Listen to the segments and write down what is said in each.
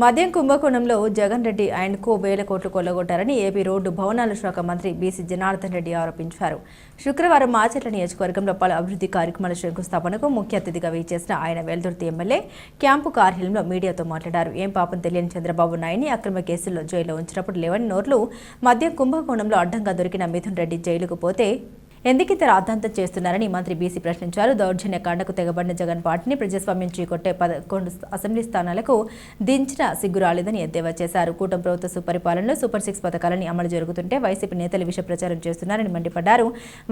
మద్యం కుంభకోణంలో Jagan Reddy and co వేల కోట్లు కొల్లగొట్టారని ఏపీ రోడ్డు భవనాల శాఖ మంత్రి బీసీ జనార్దన్ రెడ్డి ఆరోపించారు. శుక్రవారం మాచర్ల నియోజకవర్గంలో పలు అభివృద్ధి కార్యక్రమాల శంకుస్థాపనకు ముఖ్య అతిథిగా వేచేసిన ఆయన వెల్దుర్తి ఎమ్మెల్యే క్యాంపు కార్యాలయంలో మీడియాతో మాట్లాడారు. ఏం పాపం తెలియని చంద్రబాబు నాయుడిని అక్రమ కేసుల్లో జైల్లో ఉంచినప్పుడు లేవని నోర్లు మద్యం కుంభకోణంలో అడ్డంగా దొరికిన మిథున్ రెడ్డి జైలుకు పోతే ఎందుకింత రాద్ధాంతం చేస్తున్నారని మంత్రి బీసీ ప్రశ్నించారు. దౌర్జన్య కాండకు తెగబడిన జగన్ పార్టీని ప్రజాస్వామ్యం చీకొట్టే పదకొండు అసెంబ్లీ స్థానాలకు దించిన సిగ్గు రాలేదని ఎద్దేవా చేశారు. కూటమి ప్రభుత్వ సుపరిపాలనలో సూపర్ సిక్స్ పథకాలని అమలు జరుగుతుంటే వైసీపీ నేతలు విష ప్రచారం చేస్తున్నారని మండిపడ్డారు.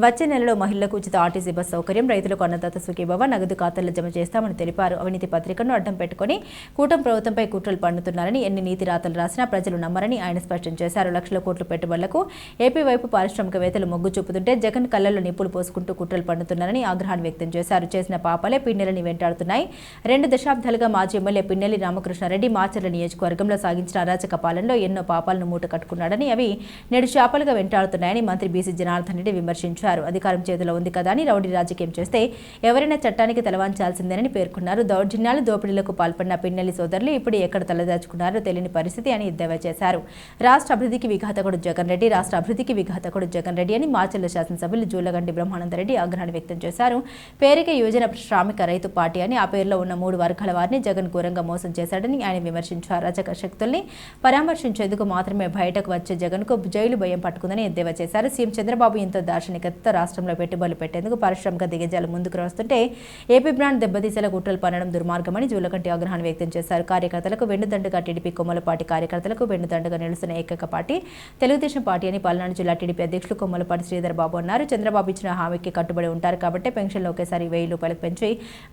వచ్చే నెలలో మహిళలకు ఉచిత ఆర్టీసీ బస్ సౌకర్యం రైతులకు అన్నదాత సుఖీభవ నగదు ఖాతాల్లో జమ చేస్తామని తెలిపారు. అవినీతి పత్రికను అడ్డం పెట్టుకుని కూటమి ప్రభుత్వంపై కుట్రలు పండుతున్నారని ఎన్ని నీతి రాతలు రాసినా ప్రజలు నమ్మరని ఆయన స్పష్టం చేశారు. లక్షల కోట్ల పెట్టుబడులకు ఏపీ వైపు పారిశ్రామికవేత్తలు మొగ్గు చూపుతుంటే జగన్ కళ్ళల్లో నిప్పులు పోసుకుంటూ కుట్రలు పండుతున్నారని ఆగ్రహాన్ని వ్యక్తం చేశారు. చేసిన పాపాలే పిన్నెలని వెంటాడుతున్నాయి. రెండు దశాబ్దాలుగా మాజీ ఎమ్మెల్యే పిన్నెల్లి రామకృష్ణారెడ్డి మాచర్ల నియోజకవర్గంలో సాగించిన అరాచక పాలనలో ఎన్నో పాపాలను మూట కట్టుకున్నాడని అవి నేడు చేపలుగా వెంటాడుతున్నాయని మంత్రి బీసీ జనార్దన్ రెడ్డి విమర్శించారు. అధికారం చేతిలో ఉంది కదా అని రౌడీ రాజకీయం చేస్తే ఎవరైనా చట్టానికి తలవంచాల్సిందేనని పేర్కొన్నారు. దౌర్జన్యాలు దోపిడీలకు పాల్పడిన పిన్నెల్లి సోదరులు ఇప్పుడు ఎక్కడ తలదాచుకున్నారో తెలియని పరిస్థితి అని ఎద్దేవా చేశారు. రాష్ట్ర అభివృద్ధికి విఘాతకుడు జగన్ రెడ్డి రాష్ట్ర అభివృద్ధికి విఘాతకుడు జగన్ రెడ్డి అని మాచర్ల శాసనసభ్యులు జూలగండి బ్రహ్మానందరెడ్డి ఆగ్రహాన్ని వ్యక్తం చేశారు. పేరుకే యువజన శ్రామిక రైతు పార్టీ అని ఆ పేరులో ఉన్న మూడు వర్గాల వారిని జగన్ ఘోరంగా మోసం చేశాడని ఆయన విమర్శించారు. రచక శక్తుల్ని పరామర్శించేందుకు మాత్రమే బయటకు వచ్చే జగన్కు జైలు భయం పట్టుకుందని ఎద్దేవా చేశారు. సీఎం చంద్రబాబు ఎంతో దార్శనికతతో రాష్ట్రంలో పెట్టుబడులు పెట్టేందుకు పారిశ్రామిక దిగజాలు ముందుకు వస్తుంటే ఏపీ బ్రాండ్ దెబ్బతీసేలా కుట్రలు పనడం దుర్మార్గమని జూలకంటి ఆగ్రహాన్ని వ్యక్తం చేశారు. కార్యకర్తలకు వెన్నుదండుగా టీడీపీ కొమ్మలపాటి కార్యకర్తలకు వెన్నుదండుగా నిలుస్తున్న ఏకైక పార్టీ తెలుగుదేశం పార్టీ అని పల్నాడు జిల్లా టీడీపీ అధ్యక్షులు కొమ్మలపాటి శ్రీధర్ బాబు అన్నారు. చంద్రబాబు ఇచ్చిన హామీకి కట్టుబడి ఉంటారు కాబట్టి పెన్షన్లు ఒకేసారి వెయ్యి రూపాయలకు పెంచి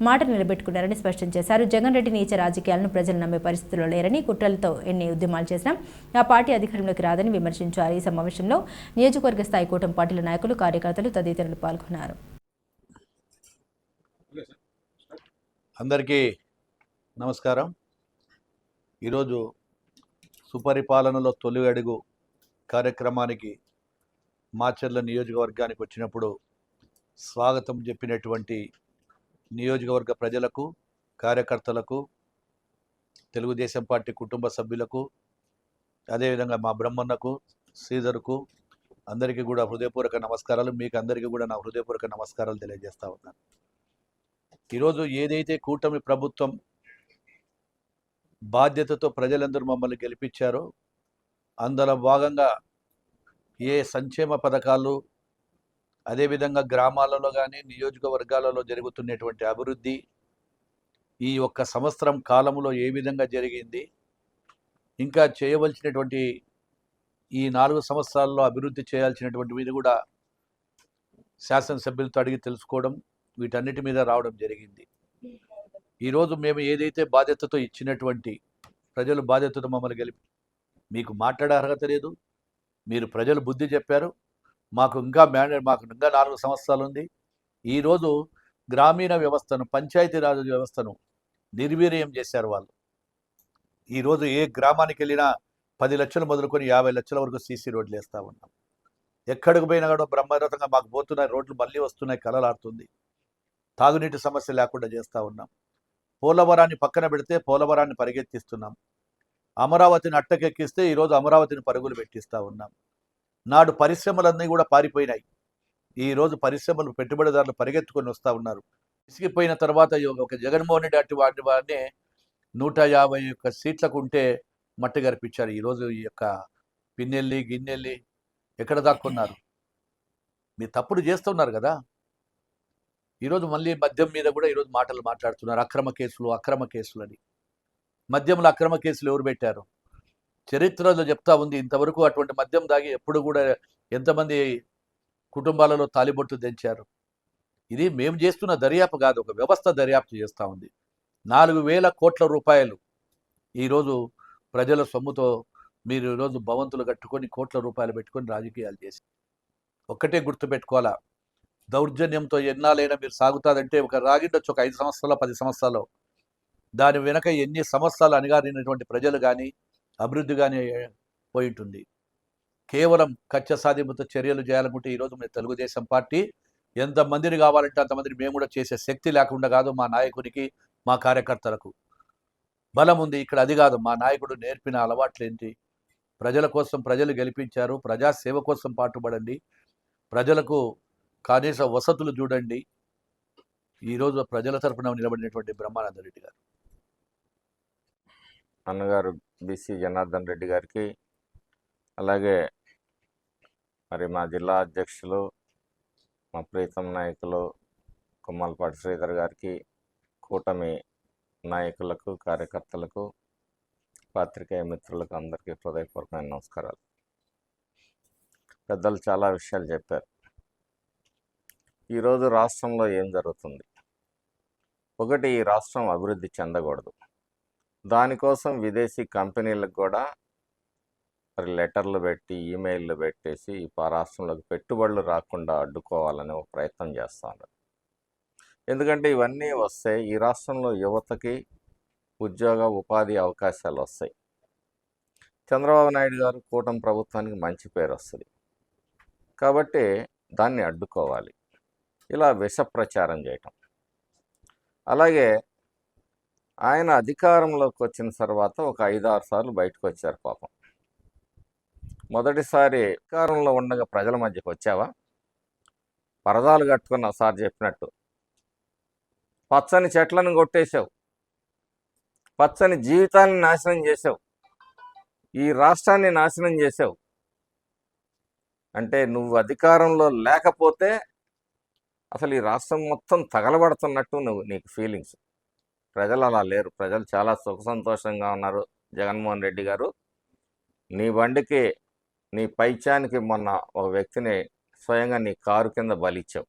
మాట నిలబెట్టుకున్నారని స్పష్టం చేశారు. జగన్ రెడ్డి నీచ రాజకీయాలను ప్రజలు నమ్మే పరిస్థితుల్లో లేరని కుట్రలతో ఎన్ని ఉద్యమాలు చేసినా ఆ పార్టీ అధికారంలోకి రాదని విమర్శించారు. ఈ సమావేశంలో నియోజకవర్గ స్థాయి కూటమి పార్టీల నాయకులు కార్యకర్తలు తదితరులు పాల్గొన్నారు. అందరికీ నమస్కారం. ఈరోజు సుపరిపాలనలో తొలి అడుగు కార్యక్రమానికి మాచర్ల నియోజకవర్గానికి వచ్చినప్పుడు స్వాగతం చెప్పినటువంటి నియోజకవర్గ ప్రజలకు కార్యకర్తలకు తెలుగుదేశం పార్టీ కుటుంబ సభ్యులకు అదేవిధంగా మా బ్రహ్మన్నకు శ్రీధర్కు అందరికీ కూడా హృదయపూర్వక నమస్కారాలు. మీకు అందరికీ కూడా నా హృదయపూర్వక నమస్కారాలు తెలియజేస్తా ఉన్నాను. ఈరోజు ఏదైతే కూటమి ప్రభుత్వం బాధ్యతతో ప్రజలందరూ మమ్మల్ని గెలిపించారో అందులో భాగంగా ఏ సంక్షేమ పథకాలు అదేవిధంగా గ్రామాలలో కానీ నియోజకవర్గాలలో జరుగుతున్నటువంటి అభివృద్ధి ఈ ఒక్క సంవత్సరం కాలంలో ఏ విధంగా జరిగింది ఇంకా చేయవలసినటువంటి ఈ నాలుగు సంవత్సరాల్లో అభివృద్ధి చేయాల్సినటువంటి మీద కూడా శాసనసభ్యులతో అడిగి తెలుసుకోవడం వీటన్నిటి మీద రావడం జరిగింది. ఈరోజు మేము ఏదైతే బాధ్యతతో ఇచ్చినటువంటి ప్రజలు బాధ్యతతో మమ్మల్ని గెలిపి మీకు మాట్లాడే అర్హత లేదు మీరు ప్రజలు బుద్ధి చెప్పారు. మాకు ఇంకా మ్యాండేట్ మాకు ఇంకా నాలుగు సంవత్సరాలు ఉంది ఈరోజు గ్రామీణ వ్యవస్థను పంచాయతీరాజ్ వ్యవస్థను నిర్వీర్యం చేశారు వాళ్ళు. ఈరోజు ఏ గ్రామానికి వెళ్ళినా పది లక్షలు మొదలుకొని యాభై లక్షల వరకు సీసీ రోడ్లు వేస్తూ ఉన్నాం. ఎక్కడికి పోయినా కూడా బ్రహ్మరథంగా మాకు పోతున్నాయి. రోడ్లు మళ్ళీ వస్తున్నాయి. కలలాడుతుంది. తాగునీటి సమస్య లేకుండా చేస్తూ ఉన్నాం. పోలవరాన్ని పక్కన పెడితే పోలవరాన్ని పరిగెత్తిస్తున్నాం. అమరావతిని అట్టకెక్కిస్తే ఈరోజు అమరావతిని పరుగులు పెట్టిస్తూ ఉన్నాం. నాడు పరిశ్రమలన్నీ కూడా పారిపోయినాయి. ఈరోజు పరిశ్రమలు పెట్టుబడిదారులు పరిగెత్తుకొని వస్తూ ఉన్నారు. విసిగిపోయిన తర్వాత ఈ ఒక జగన్మోహన్ రెడ్డి అట్టి వాటి వారిని నూట యాభై ఒక్క సీట్లకు ఉంటే మట్టి గరిపించారు. ఈరోజు ఈ యొక్క పిన్నెల్లి గిన్నెల్లి ఎక్కడ దాక్కున్నారు? మీరు తప్పుడు చేస్తున్నారు కదా. ఈరోజు మళ్ళీ మద్యం మీద కూడా ఈరోజు మాటలు మాట్లాడుతున్నారు. అక్రమ కేసులు అక్రమ కేసులు అని మద్యంలో అక్రమ కేసులు ఎవరు పెట్టారు? చరిత్రలో చెప్తా ఉంది ఇంతవరకు అటువంటి మద్యం దాగి ఎప్పుడు కూడా ఎంతమంది కుటుంబాలలో తాలిబొట్టు దించారు? ఇది మేము చేస్తున్న దర్యాప్తు కాదు ఒక వ్యవస్థ దర్యాప్తు చేస్తూ ఉంది. నాలుగు వేల కోట్ల రూపాయలు ఈరోజు ప్రజల సొమ్ముతో మీరు ఈరోజు భవంతులు కట్టుకొని కోట్ల రూపాయలు పెట్టుకొని రాజకీయాలు చేసి ఒక్కటే గుర్తుపెట్టుకోవాలా దౌర్జన్యంతో ఎన్నాలైనా మీరు సాగుతాదంటే ఒక రాగిండొచ్చు ఒక ఐదు సంవత్సరాలు పది సంవత్సరాలు. దాని వెనక ఎన్ని సంవత్సరాలు అణగారినటువంటి ప్రజలు కానీ అభివృద్ధి కానీ పోయి ఉంటుంది కేవలం కచ్చ సాధింపుతో చర్యలు చేయాలనుకుంటే ఈరోజు మేము తెలుగుదేశం పార్టీ ఎంతమందిని కావాలంటే అంతమందిని మేము కూడా చేసే శక్తి లేకుండా కాదు మా నాయకునికి మా కార్యకర్తలకు. బలం ఉంది ఇక్కడ అది కాదు మా నాయకుడు నేర్పిన అలవాట్లు ఏంటి ప్రజల కోసం ప్రజలు గెలిపించారు ప్రజాసేవ కోసం పాటుపడండి ప్రజలకు కనీస వసతులు చూడండి. ఈరోజు ప్రజల తరపున నిలబడినటువంటి బ్రహ్మానంద రెడ్డి గారు. అన్నగారు బీసీ జనార్దన్ రెడ్డి గారికి అలాగే మరి మా జిల్లా అధ్యక్షులు మా ప్రీతం నాయకులు కుమ్మలపాటి శ్రీధర్ గారికి కూటమి నాయకులకు కార్యకర్తలకు పాత్రికేయ మిత్రులకు అందరికీ హృదయపూర్వకమైన నమస్కారాలు. పెద్దలు చాలా విషయాలు చెప్పారు. ఈరోజు రాష్ట్రంలో ఏం జరుగుతుంది? ఒకటి ఈ రాష్ట్రం అభివృద్ధి చెందకూడదు. దానికోసం విదేశీ కంపెనీలకు కూడా మరి లెటర్లు పెట్టి ఈమెయిల్లు పెట్టేసి ఈ రాష్ట్రంలోకి పెట్టుబడులు రాకుండా అడ్డుకోవాలని ఒక ప్రయత్నం చేస్తున్నారు ఎందుకంటే ఇవన్నీ వస్తే ఈ రాష్ట్రంలో యువతకి ఉద్యోగ ఉపాధి అవకాశాలు వస్తాయి. చంద్రబాబు నాయుడు గారు కూటమి ప్రభుత్వానికి మంచి పేరు వస్తుంది. కాబట్టి దాన్ని అడ్డుకోవాలి. ఇలా విష ప్రచారం చేయటం. అలాగే ఆయన అధికారంలోకి వచ్చిన తర్వాత ఒక ఐదారు సార్లు బయటకు వచ్చారు పాపం. మొదటిసారి అధికారంలో ఉండగా ప్రజల మధ్యకి వచ్చావా? పరదాలు కట్టుకున్న సార్ చెప్పినట్టు. పచ్చని చెట్లను కొట్టేశావు. పచ్చని జీవితాన్ని నాశనం చేసావు ఈ రాష్ట్రాన్ని నాశనం చేసావు అంటే నువ్వు అధికారంలో లేకపోతే అసలు ఈ రాష్ట్రం మొత్తం తగలబడుతున్నట్టు నువ్వు నీకు ఫీలింగ్స్ ప్రజలు అలా లేరు. ప్రజలు చాలా సుఖ సంతోషంగా ఉన్నారు. జగన్మోహన్ రెడ్డి గారు. నీ బండికి నీ పైచానికి మొన్న ఒక వ్యక్తిని స్వయంగా నీ కారు కింద బలిచ్చావు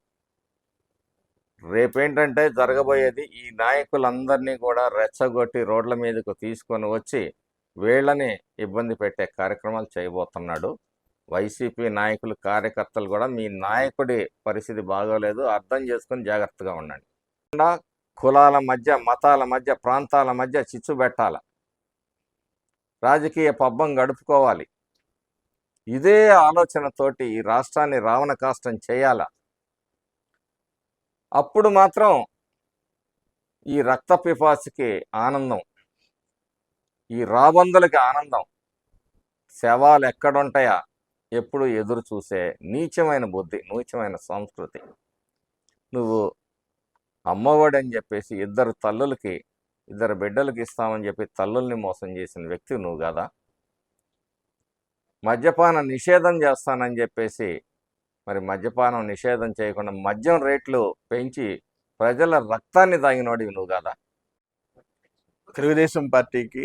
రేపేంటంటే జరగబోయేది ఈ నాయకులందరినీ కూడా రెచ్చగొట్టి రోడ్ల మీదకు తీసుకొని వచ్చి వీళ్ళని ఇబ్బంది పెట్టే కార్యక్రమాలు చేయబోతున్నాడు. వైసీపీ నాయకులు కార్యకర్తలు కూడా మీ నాయకుడి పరిస్థితి బాగోలేదు. అర్థం చేసుకొని జాగ్రత్తగా ఉండండి. కులాల మధ్య మతాల మధ్య ప్రాంతాల మధ్య చిచ్చు పెట్టాల. రాజకీయ పబ్బం గడుపుకోవాలి. ఇదే ఆలోచనతోటి ఈ రాష్ట్రాన్ని రావణ కాష్టం చేయాల. అప్పుడు మాత్రం ఈ రక్త పిపాసికి ఆనందం. ఈ రాబందులకి ఆనందం. శవాలు ఎక్కడుంటాయా? ఎప్పుడు ఎదురు చూసే నీచమైన బుద్ధి నీచమైన సంస్కృతి. నువ్వు అమ్మఒడి అని చెప్పేసి ఇద్దరు తల్లులకి ఇద్దరు బిడ్డలకి ఇస్తామని చెప్పి తల్లుల్ని మోసం చేసిన వ్యక్తి నువ్వు కదా? మద్యపాన నిషేధం చేస్తానని చెప్పేసి మరి మద్యపానం నిషేధం చేయకుండా మద్యం రేట్లు పెంచి ప్రజల రక్తాన్ని తాగినోడివి నువ్వు కదా? తెలుగుదేశం పార్టీకి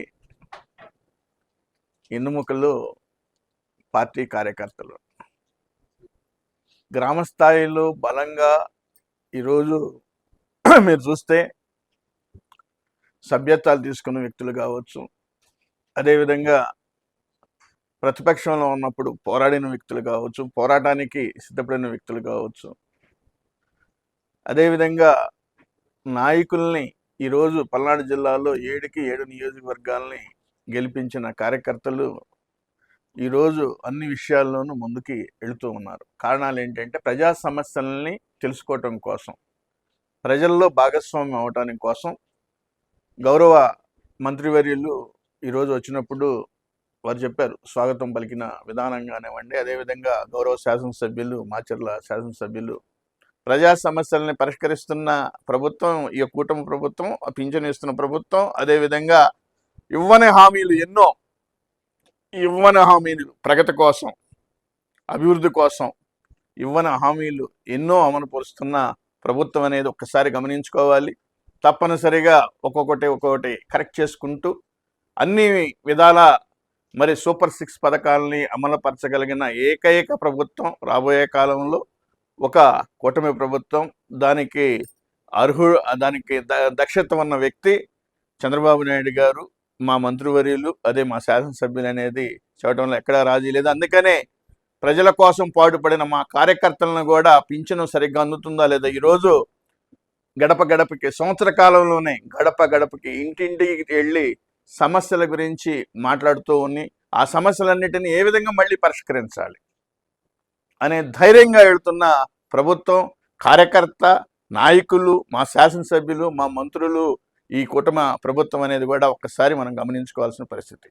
ఎన్నుముకలు పార్టీ కార్యకర్తలు. గ్రామ స్థాయిలో బలంగా ఈరోజు మీరు చూస్తే సభ్యత్వాలు తీసుకున్న వ్యక్తులు కావచ్చు. అదేవిధంగా ప్రతిపక్షంలో ఉన్నప్పుడు పోరాడిన వ్యక్తులు కావచ్చు పోరాటానికి సిద్ధపడిన వ్యక్తులు కావచ్చు. అదేవిధంగా నాయకుల్ని ఈరోజు పల్నాడు జిల్లాలో ఏడుకి ఏడు నియోజకవర్గాల్ని గెలిపించిన కార్యకర్తలు ఈరోజు అన్ని విషయాల్లోనూ ముందుకి వెళుతూ ఉన్నారు. కారణాలు ఏంటంటే ప్రజా సమస్యల్ని తెలుసుకోవటం కోసం. ప్రజల్లో భాగస్వామ్యం అవటానికి కోసం గౌరవ మంత్రివర్యులు ఈరోజు వచ్చినప్పుడు వారు చెప్పారు స్వాగతం పలికిన విధానంగానివ్వండి అదేవిధంగా గౌరవ శాసనసభ్యులు మాచర్ల శాసనసభ్యులు ప్రజా సమస్యల్ని పరిష్కరిస్తున్న ప్రభుత్వం ఈ కూటమి ప్రభుత్వం పింఛను ఇస్తున్న ప్రభుత్వం అదేవిధంగా ఇవ్వని హామీలు ఎన్నో ఇవ్వని హామీలు ప్రగతి కోసం అభివృద్ధి కోసం ఇవ్వని హామీలు ఎన్నో అమలుపరుస్తున్న ప్రభుత్వం అనేది ఒక్కసారి గమనించుకోవాలి. తప్పనిసరిగా ఒక్కొక్కటి ఒక్కొక్కటి కరెక్ట్ చేసుకుంటూ అన్ని విధాల మరి సూపర్ సిక్స్ పథకాలని అమలుపరచగలిగిన ఏకైక ప్రభుత్వం రాబోయే కాలంలో ఒక కూటమి ప్రభుత్వం. దానికి అర్హు దానికి ద- దక్షత ఉన్న వ్యక్తి చంద్రబాబు నాయుడు గారు మా మంత్రివర్యులు అదే మా శాసనసభ్యులు అనేది చెప్పడంలో ఎక్కడా రాజీ లేదు. అందుకనే ప్రజల కోసం పాటుపడిన మా కార్యకర్తలను కూడా పింఛను సరిగ్గా అందుతుందా లేదా? ఈరోజు గడప గడపకి సంవత్సర కాలంలోనే గడప గడపకి ఇంటింటికి వెళ్ళి సమస్యల గురించి మాట్లాడుతూ ఉన్ని ఆ సమస్యలన్నిటిని ఏ విధంగా మళ్ళీ పరిష్కరించాలి అనే ధైర్యంగా వెళ్తున్న ప్రభుత్వం కార్యకర్త నాయకులు మా శాసనసభ్యులు మా మంత్రులు ఈ కుటుంబ ప్రభుత్వం అనేది కూడా ఒక్కసారి మనం గమనించుకోవాల్సిన పరిస్థితి.